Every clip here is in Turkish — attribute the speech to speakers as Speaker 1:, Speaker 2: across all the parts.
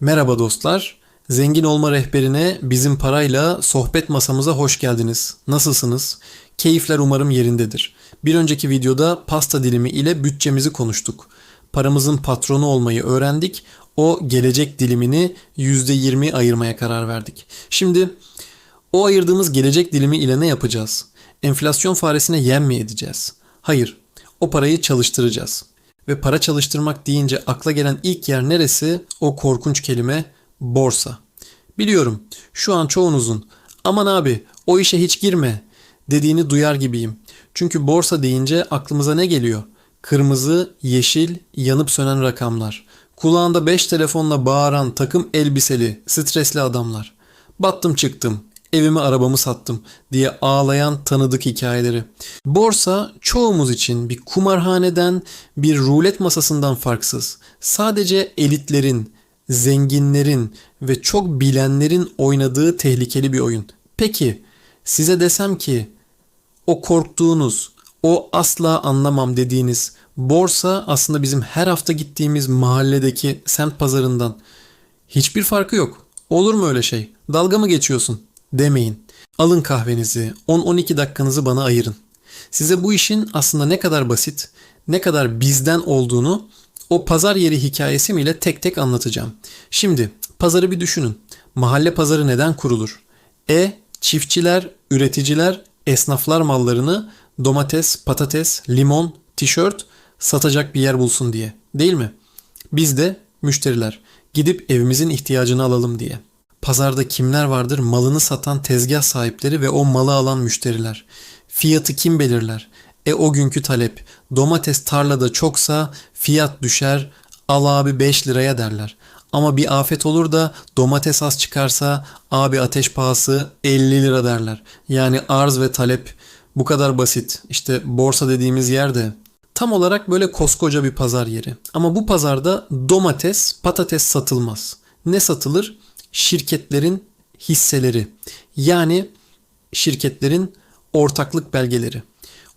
Speaker 1: Merhaba dostlar. Zengin olma rehberine bizim parayla sohbet masamıza hoş geldiniz. Nasılsınız? Keyifler umarım yerindedir. Bir önceki videoda pasta dilimi ile bütçemizi konuştuk. Paramızın patronu olmayı öğrendik. O gelecek dilimini %20 ayırmaya karar verdik. Şimdi o ayırdığımız gelecek dilimi ile ne yapacağız? Enflasyon faresine yem mi edeceğiz? Hayır. O parayı çalıştıracağız. Ve para çalıştırmak deyince akla gelen ilk yer neresi? O korkunç kelime borsa. Biliyorum şu an çoğunuzun aman abi o işe hiç girme dediğini duyar gibiyim. Çünkü borsa deyince aklımıza ne geliyor? Kırmızı, yeşil, yanıp sönen rakamlar. Kulağında 5 telefonla bağıran takım elbiseli, stresli adamlar. Battım çıktım, evimi arabamı sattım diye ağlayan tanıdık hikayeleri. Borsa çoğumuz için bir kumarhaneden, bir rulet masasından farksız. Sadece elitlerin, zenginlerin ve çok bilenlerin oynadığı tehlikeli bir oyun. Peki size desem ki o korktuğunuz, o asla anlamam dediğiniz borsa aslında bizim her hafta gittiğimiz mahalledeki semt pazarından hiçbir farkı yok. Olur mu öyle şey? Dalga mı geçiyorsun? Demeyin. Alın kahvenizi, 10-12 dakikanızı bana ayırın. Size bu işin aslında ne kadar basit, ne kadar bizden olduğunu o pazar yeri hikayesi ile tek tek anlatacağım. Şimdi pazarı bir düşünün. Mahalle pazarı neden kurulur? E. Çiftçiler, üreticiler, esnaflar mallarını domates, patates, limon, tişört satacak bir yer bulsun diye. Değil mi? Biz de müşteriler gidip evimizin ihtiyacını alalım diye. Pazarda kimler vardır? Malını satan tezgah sahipleri ve o malı alan müşteriler. Fiyatı kim belirler? E o günkü talep. Domates tarlada çoksa fiyat düşer. Al abi 5 liraya derler. Ama bir afet olur da domates az çıkarsa abi ateş pahası 50 lira derler. Yani arz ve talep bu kadar basit. İşte borsa dediğimiz yerde tam olarak böyle koskoca bir pazar yeri. Ama bu pazarda domates, patates satılmaz. Ne satılır? Şirketlerin hisseleri. Yani şirketlerin ortaklık belgeleri.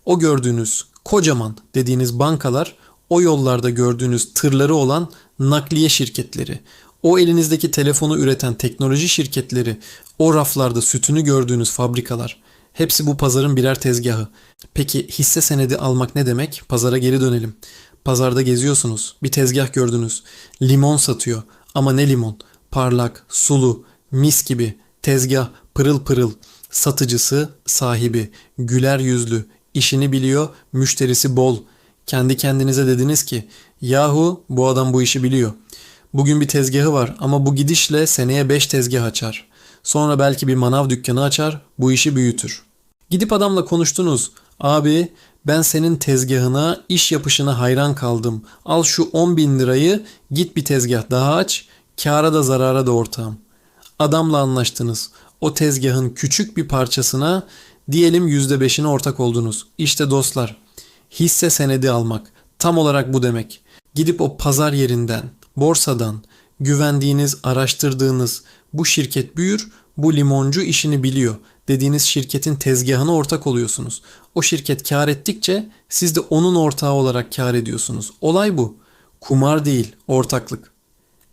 Speaker 1: O gördüğünüz kocaman dediğiniz bankalar o yollarda gördüğünüz tırları olan nakliye şirketleri, o elinizdeki telefonu üreten teknoloji şirketleri, o raflarda sütünü gördüğünüz fabrikalar. Hepsi bu pazarın birer tezgahı. Peki hisse senedi almak ne demek? Pazara geri dönelim. Pazarda geziyorsunuz. Bir tezgah gördünüz. Limon satıyor. Ama ne limon? Parlak, sulu, mis gibi. Tezgah pırıl pırıl. Satıcısı, sahibi, güler yüzlü, işini biliyor, müşterisi bol. Kendi kendinize dediniz ki, yahu bu adam bu işi biliyor. Bugün bir tezgahı var ama bu gidişle seneye 5 tezgah açar. Sonra belki bir manav dükkanı açar, bu işi büyütür. Gidip adamla konuştunuz. Abi ben senin tezgahına, iş yapışına hayran kaldım. Al şu 10 bin lirayı git bir tezgah daha aç. Kâra da zarara da ortağım. Adamla anlaştınız. O tezgahın küçük bir parçasına diyelim %5'ine ortak oldunuz. İşte dostlar hisse senedi almak tam olarak bu demek. Gidip o pazar yerinden, borsadan, güvendiğiniz, araştırdığınız bu şirket büyür, bu limoncu işini biliyor dediğiniz şirketin tezgahına ortak oluyorsunuz. O şirket kar ettikçe siz de onun ortağı olarak kar ediyorsunuz. Olay bu. Kumar değil, ortaklık.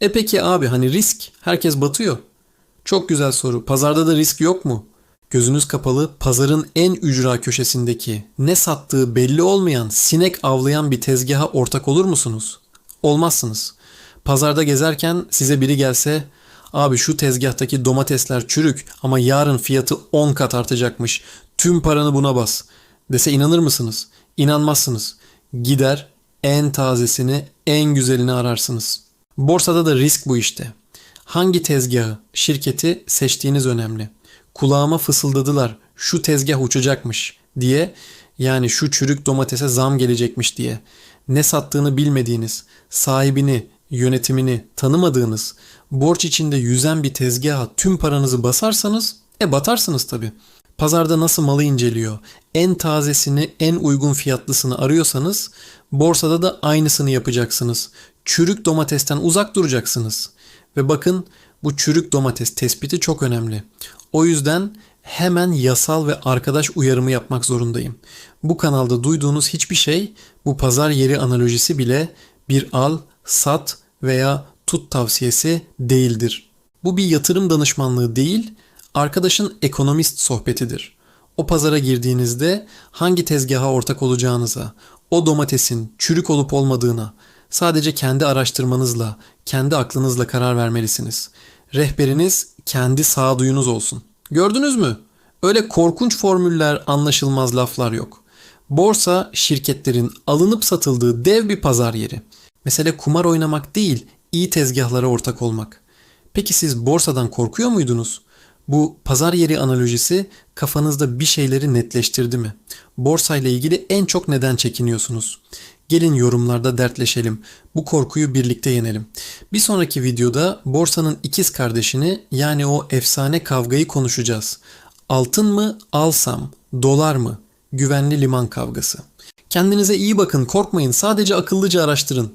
Speaker 1: E peki abi hani risk? Herkes batıyor. Çok güzel soru. Pazarda da risk yok mu? Gözünüz kapalı pazarın en ücra köşesindeki ne sattığı belli olmayan sinek avlayan bir tezgaha ortak olur musunuz? Olmazsınız. Pazarda gezerken size biri gelse abi şu tezgahtaki domatesler çürük ama yarın fiyatı 10 kat artacakmış. Tüm paranı buna bas dese inanır mısınız? İnanmazsınız. Gider en tazesini en güzelini ararsınız. Borsada da risk bu işte. Hangi tezgahı, şirketi seçtiğiniz önemli kulağıma fısıldadılar şu tezgah uçacakmış diye yani şu çürük domatese zam gelecekmiş diye. Ne sattığını bilmediğiniz, sahibini, yönetimini tanımadığınız, borç içinde yüzen bir tezgaha tüm paranızı basarsanız e batarsınız tabi. Pazarda nasıl malı inceliyor, en tazesini, en uygun fiyatlısını arıyorsanız borsada da aynısını yapacaksınız. Çürük domatesten uzak duracaksınız. Ve bakın bu çürük domates tespiti çok önemli. O yüzden hemen yasal ve arkadaş uyarımı yapmak zorundayım. Bu kanalda duyduğunuz hiçbir şey bu pazar yeri analojisi bile bir al, sat veya tut tavsiyesi değildir. Bu bir yatırım danışmanlığı değil, arkadaşın ekonomist sohbetidir. O pazara girdiğinizde hangi tezgaha ortak olacağınıza, o domatesin çürük olup olmadığına sadece kendi araştırmanızla, kendi aklınızla karar vermelisiniz. Rehberiniz kendi sağduyunuz olsun. Gördünüz mü? Öyle korkunç formüller, anlaşılmaz laflar yok. Borsa şirketlerin alınıp satıldığı dev bir pazar yeri. Mesele kumar oynamak değil, iyi tezgahlara ortak olmak. Peki siz borsadan korkuyor muydunuz? Bu pazar yeri analojisi kafanızda bir şeyleri netleştirdi mi? Borsayla ilgili en çok neden çekiniyorsunuz? Gelin yorumlarda dertleşelim. Bu korkuyu birlikte yenelim. Bir sonraki videoda borsanın ikiz kardeşini yani o efsane kavgayı konuşacağız. Altın mı alsam, dolar mı? Güvenli liman kavgası. Kendinize iyi bakın, korkmayın. Sadece akıllıca araştırın.